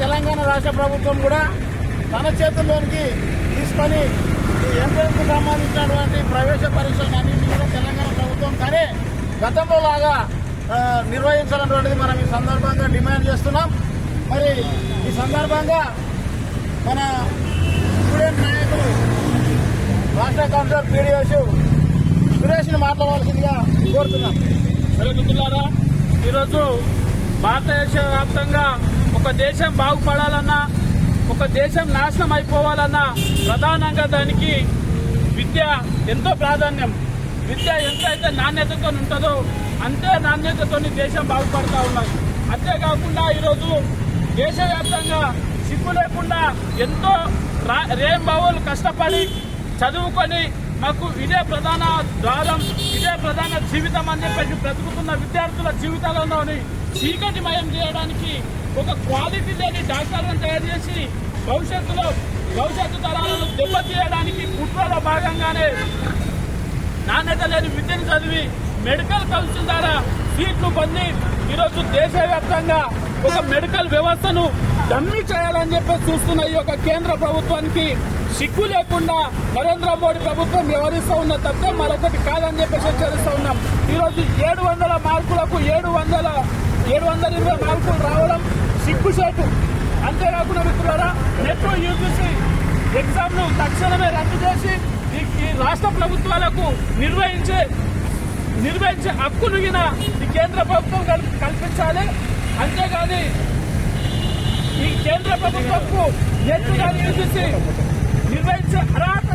తెలంగాణ రాష్ట్ర ప్రభుత్వం కూడా తన చేతుల్లోనికి తీసుకొని ఈ ఎంట్రన్స్ సంబంధించినటువంటి ప్రవేశ పరీక్షలు అన్నింటినీ కూడా తెలంగాణ ప్రభుత్వం కానీ గతంలో లాగా నిర్వహించాలన్నటువంటిది మనం ఈ సందర్భంగా డిమాండ్ చేస్తున్నాం. మరి ఈ సందర్భంగా మన స్టూడెంట్ నాయకులు రాష్ట్ర కౌన్సిలర్ పీడిఎస్ సురేష్ని మాట్లాడవలసిందిగా కోరుతున్నాం. మిత్రులారా ఈరోజు భారతదేశ వ్యాప్తంగా ఒక దేశం బాగుపడాలన్నా ఒక దేశం నాశనం అయిపోవాలన్నా ప్రధానంగా దానికి విద్య ఎంతో ప్రాధాన్యం. విద్య ఎంత అయితే నాణ్యతతో ఉంటుందో అంతే నాణ్యతతో దేశం బాగుపడతా ఉన్నది. అంతేకాకుండా ఈరోజు దేశవ్యాప్తంగా సిగ్గు లేకుండా ఎంతో రా- రేంబావులు కష్టపడి చదువుకొని మాకు ఇదే ప్రధాన ద్వారం ఇదే ప్రధాన జీవితం అని చెప్పేసి బ్రతుకుతున్న విద్యార్థుల జీవితాలలోని చీకటిమయం చేయడానికి ఒక క్వాలిటీ లేని డాక్టర్లను తయారు చేసి భవిష్యత్తులో భవిష్యత్తు తరాలను దెబ్బతీయడానికి కుట్రలో భాగంగానే నాణ్యత లేని విద్యను చదివి మెడికల్ కౌన్సిల్ ద్వారా సీట్లు పొంది ఈరోజు దేశవ్యాప్తంగా ఒక మెడికల్ వ్యవస్థను డమ్మి చేయాలని చెప్పి చూస్తున్న ఈ యొక్క కేంద్ర ప్రభుత్వానికి సిగ్గు లేకుండా నరేంద్ర మోడీ ప్రభుత్వం వ్యవహరిస్తూ ఉన్న తప్పే మరొకటి కాదని చెప్పేసి హెచ్చరిస్తూ ఉన్నాం. ఈరోజు ఏడు వందల మార్కులకు ఏడు వందల ఏడు వందల ఇరవై మార్కులు రావడం సిగ్గుచేటు. అంతేకాకుండా మిత్రులారా నెట్ యూపీసీ ఎగ్జామ్ను తక్షణమే రద్దు చేసి ఈ- ఈ రాష్ట్ర ప్రభుత్వాలకు నిర్వహించే నిర్వహించే హక్కును గిన ఈ కేంద్ర ప్రభుత్వం కల్- కల్పించాలి. అంతేగాని ఈ కేంద్ర ప్రభుత్వంకు నెట్ కానీ నిర్వహించే అర్హత